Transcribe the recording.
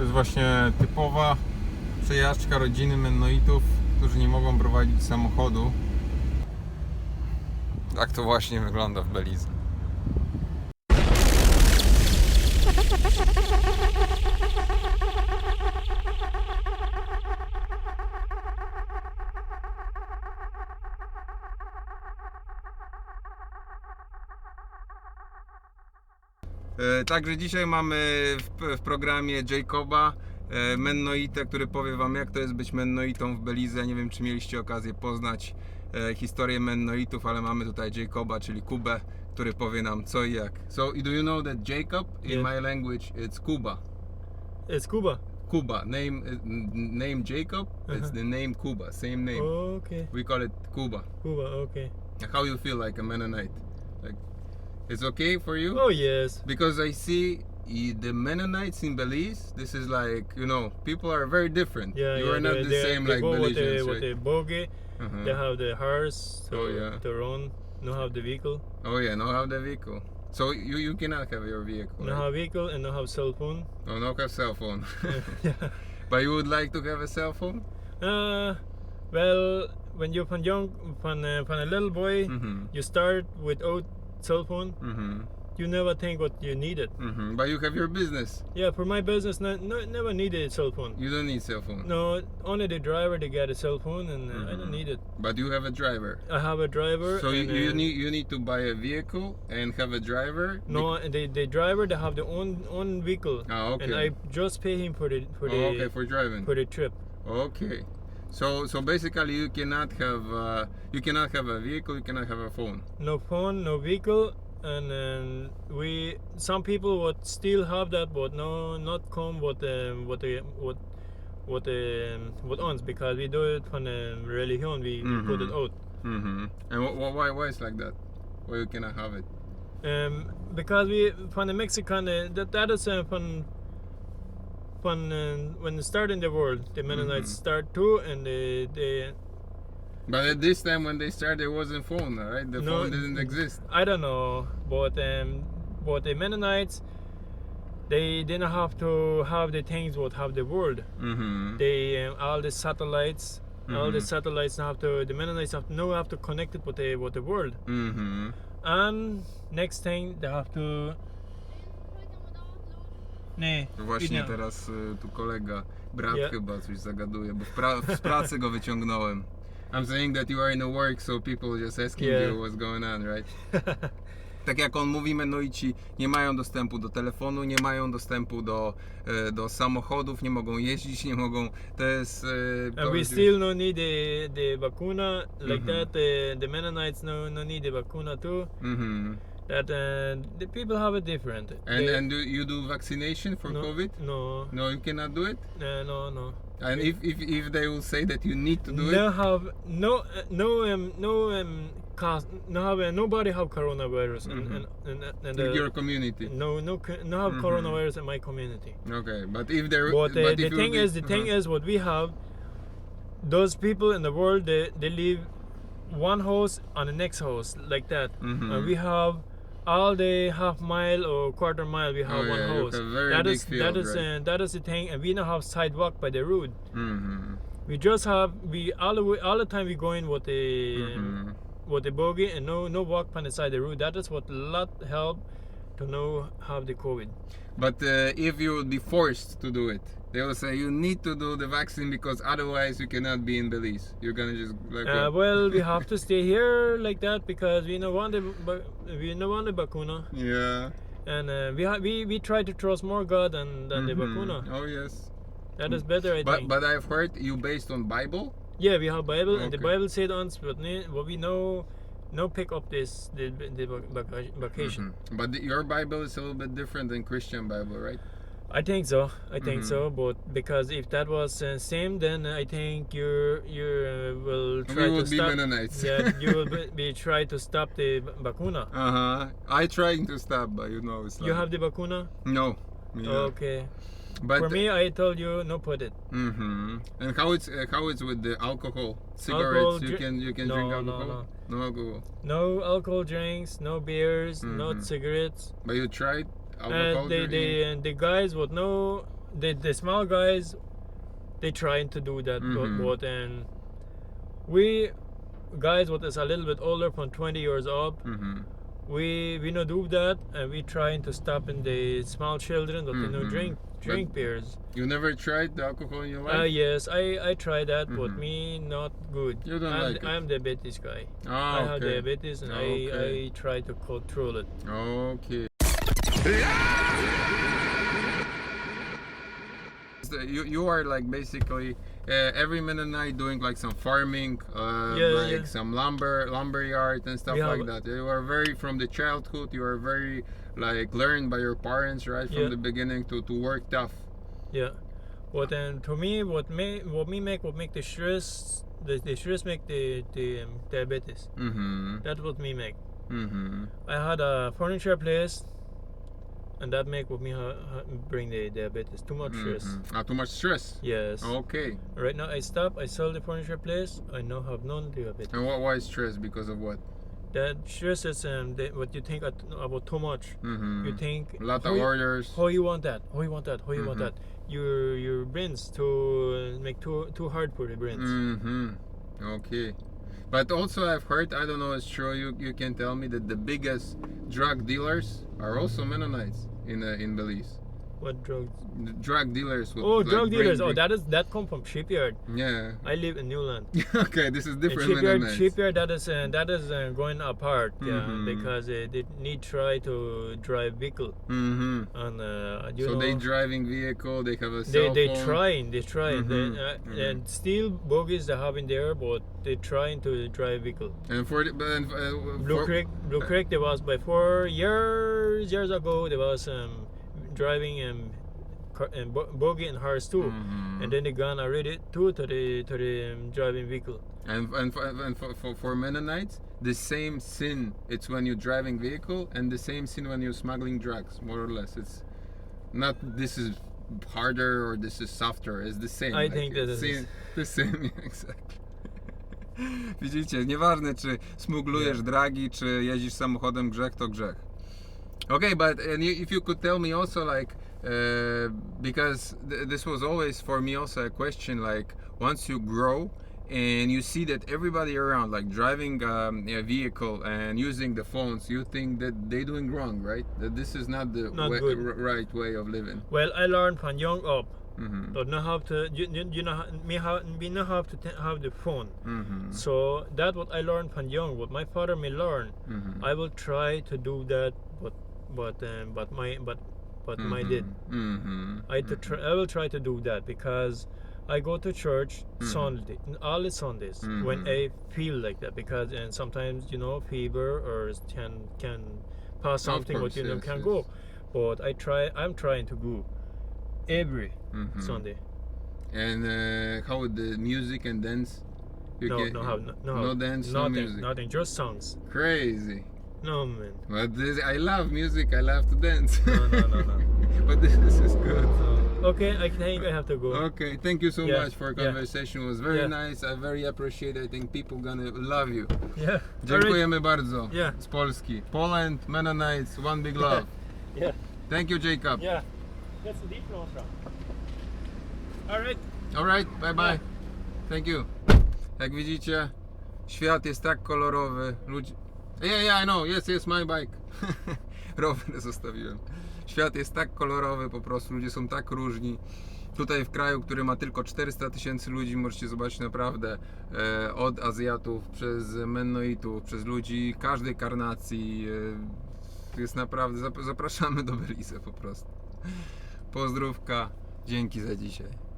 To jest właśnie typowa przejażdżka rodziny Mennoitów, którzy nie mogą prowadzić samochodu. Tak to właśnie wygląda w Belize. Także dzisiaj mamy w, w programie Jacoba e, Mennoite, który powie Wam jak to jest być Mennoitą w Belize. Nie wiem czy mieliście okazję poznać e, historię Mennoitów, ale mamy tutaj Jacoba, czyli Kubę, który powie nam co i jak. So do you know that Jacob in Yeah. my language it's Kuba. It's Cuba. Kuba, name uh, name Jacob, it's Uh-huh. the name Kuba, same name. Okay. We call it Kuba. Cuba. Okay. How you feel like a Mennonite? Like it's okay for you? Oh yes. because I see the Mennonites in Belize. This is like you know people are very different. Yeah. you yeah, are not they, the they, same they like go with the, Belizeans, with the right? bogey. Uh-huh. They have the horse to, Oh, yeah. to run. No have the vehicle. Oh yeah, no have the vehicle. So you you cannot have your vehicle. No right? have vehicle and no have cell phone. Oh, no have cell phone. yeah. but you would like to have a cell phone? Uh, well, when you're from young, from, uh, from a little boy, Mm-hmm. you start without cell phone. Mm-hmm. You never think what you needed. Mm-hmm. But you have your business. Yeah, for my business, no, no, never needed a cell phone. You don't need cell phone. No, only the driver they got a cell phone, and uh, I don't need it. But you have a driver. I have a driver. So you, you uh, need you need to buy a vehicle and have a driver. No, the the driver they have their own own vehicle, Ah, okay. and I just pay him for the for the oh, okay, for driving. for the trip. Okay. So so basically you cannot have uh, you cannot have a vehicle, you cannot have a phone. No phone, no vehicle, and um, we some people would still have that, but no, not come what um, what the what what um, what owns because we do it from the religion. We, we put it out. Mm-hmm. And wh- wh- why why is like that? Why you cannot have it? Um, because we from the Mexican uh, that that is uh, from from uh, when they start in the world the Mennonites Mhm. start too and they they But at this time when they started, there wasn't phone, right? The No, phone didn't exist. I don't know but um but the Mennonites they didn't have to have the things what have the world Mm-hmm. they um, all the satellites all the Mhm. satellites have to the Mennonites have to know have to connect it with the with the world Mm-hmm. and next thing they have to nie Właśnie nie. teraz y, tu kolega, brat Yeah. chyba coś zagaduje, bo w, pra- z pracy go wyciągnąłem. I'm saying that you are in a work, so people just asking Yeah. you what's going on, right? Tak jak on mówi, Menoici nie mają dostępu do telefonu, nie mają dostępu do, e, do samochodów, nie mogą jeździć, nie mogą. To jest. e, And we still no need the the vacuna like Mhm. that. The the Mennonites no no need the vacuna too. Mhm. That uh, the people have it different. And, They- and do you do vaccination for no, COVID? No, No, you cannot do it. uh, no, no. And if, if, if they will say that you need to do No it, have no uh, no um no um cause no have uh, nobody have coronavirus and Mhm. and and, and in uh, your community. no no no have Mhm. coronavirus in my community. Okay, but if there, But, uh, but the if thing is, the thing uh-huh. is, what we have, those people in the world, they, they live one house on the next house like that, Mhm. and we have all the half mile or quarter mile. We have Oh, one yeah, you house. have very That is that field, is right? uh, that is the thing, and we don't have sidewalk by the road. Mhm. We just have we all the way all the time we go in with the Mhm. with the buggy and no no walk on the side of the road. That is what lot help to know have the COVID. But uh, if you would be forced to do it, they will say you need to do the vaccine because otherwise you cannot be in Belize. You're gonna just like. Uh, well, we have to stay here like that because we don't want the we don't want the vacuna, yeah. and uh, we ha- we we try to trust more God than than the Mhm. vacuna. Oh yes. That is better, I But think. but I've heard you based on Bible. yeah, we have Bible, and the Bible said on but we know no pick up this the the vac- vac- vacation. Mhm. But the, your Bible is a little bit different than Christian Bible, right? I think so. I think Mhm. so. But because if that was uh, same, then I think you you uh, will try we to would be stop. Mennonites. yeah, you will be, be try to stop the vacuna. Uh huh. I trying to stop, but you know it's like You have the vacuna? no. Yeah. Okay. But For me, I told you no put it. Mm-hmm. And how it's uh, how it's with the alcohol, cigarettes? you dri- can you can No, drink no, alcohol. no. alcohol. No alcohol drinks, no beers, no Mhm. cigarettes. But you tried alcohol And the drinking? the the guys would know the the small guys, they trying to do that, Mhm. but, but and we guys what is a little bit older, from 20 years up, Mhm. We we not do that, and we trying to stop in the small children that they no drink drink But- beers. You never tried the alcohol in your life? Uh, yes, I I tried that, but Mhm. me not good. You don't I'm, like it? I'm diabetes guy. Ah, I have okay. diabetes, and Okay. I I try to control it. Okay. You, you are like basically uh, every Mennonite doing like some farming, uh, Yeah, like yeah. some lumber, lumber yard and stuff We like that. You are very from the childhood. You are very like learned by your parents, right, from Yeah. the beginning to, to work tough. Yeah. But then to me, what may what me make what make the stress the, the stress make the the um, diabetes. Mm-hmm. That's what me make. Mm-hmm. I had a furniture place, and that make with me ha, ha, bring the diabetes. Too much stress. Mm-hmm. Ah, too much stress. Yes. Okay. Right now I stop. I sell the furniture place. I now have non diabetes. And what? Why stress? Because of what? That stress is um the, what you think at, about too much. Mm-hmm. You think A lot of you- orders. How you want that? How you want that? How you want Mhm. that? Your your brains to make too too hard for the brains. Mm-hmm. Okay. But also I've heard, I don't know it's true, you, you can tell me that the biggest drug dealers are also Mennonites in uh, in Belize. What drugs? The drug dealers Oh, like drug dealers. Oh, that is that come from shipyard. Yeah. I live in Newland. okay, this is different shipyard, Mennonites. shipyard that is uh, that is uh, going apart. Yeah, Mhm. because uh, they need try to drive vehicle Mm-hmm. and uh, you So know they driving vehicle, they have a they they phone. trying they trying Mhm, they, uh, mhm. and still bogies they have in there, but they trying to drive vehicle. And for the, uh, Blue for- Creek, Blue Creek. There was before years years ago. There was um driving and bo- bogey and cars too. Mhm. and then they gone already too to the to the um, driving vehicle. And and, for, and for, for, for Mennonites, the same sin it's when you're driving vehicle, and the same sin when you're smuggling drugs. More or less, it's not this is harder or this is softer. It's the same. I think that same- the same. Exactly. Widzicie, nieważne czy smuglujesz Yeah. dragi, czy jeździsz samochodem, grzech to grzech. Okay, but and if you could tell me also like uh, because th- this was always for me also a question like once you grow and you see that everybody around like driving um, a vehicle and using the phones you think that they're doing wrong right that this is not the Not way, right way of living Well, I learned from young up. mm-hmm. Don't know how to you, you, know me how me know how to t- have the phone. Mm-hmm. So that what I learned from young. What my father me learn. Mm-hmm. I will try to do that, but but um, but my but but my did. mm-hmm. I to try, I will try to do that because I go to church Mhm. Sunday, all the Sundays when Mhm. I feel like that because and sometimes you know fever or can can pass something what course, you know yes, can yes. go, but I try I'm trying to go every Mm-hmm. Sunday. and uh, how with the music and dance you no, can- no, how, no, no, no dance no music nothing, just songs. crazy No man, But this, I love music. I love to dance. No, no, no, no. but this, this is good. no. Okay, I think I have to go. Okay, thank you so Yeah, much for yeah. conversation. It was very Yeah. nice. I very appreciate. I think people gonna love you. Yeah. Dziękujemy bardzo. Yeah. Z Polski. Poland, Mennonites, one big love. Yeah. Thank you, Jacob. Yeah. That's the deep from. All right. All right, bye bye. Yeah. Thank you. Jak widzicie, świat jest tak kolorowy. Ludzie. Yeah, yeah, I know. Yes, yes, my bike. Rower zostawiłem. Świat jest tak kolorowy, po prostu ludzie są tak różni. Tutaj w kraju, który ma tylko 400 tysięcy ludzi, możecie zobaczyć naprawdę e, od Azjatów, przez Mennoitów, przez ludzi każdej karnacji. E, jest naprawdę, zap- zapraszamy do Belize po prostu. Pozdrówka, dzięki za dzisiaj.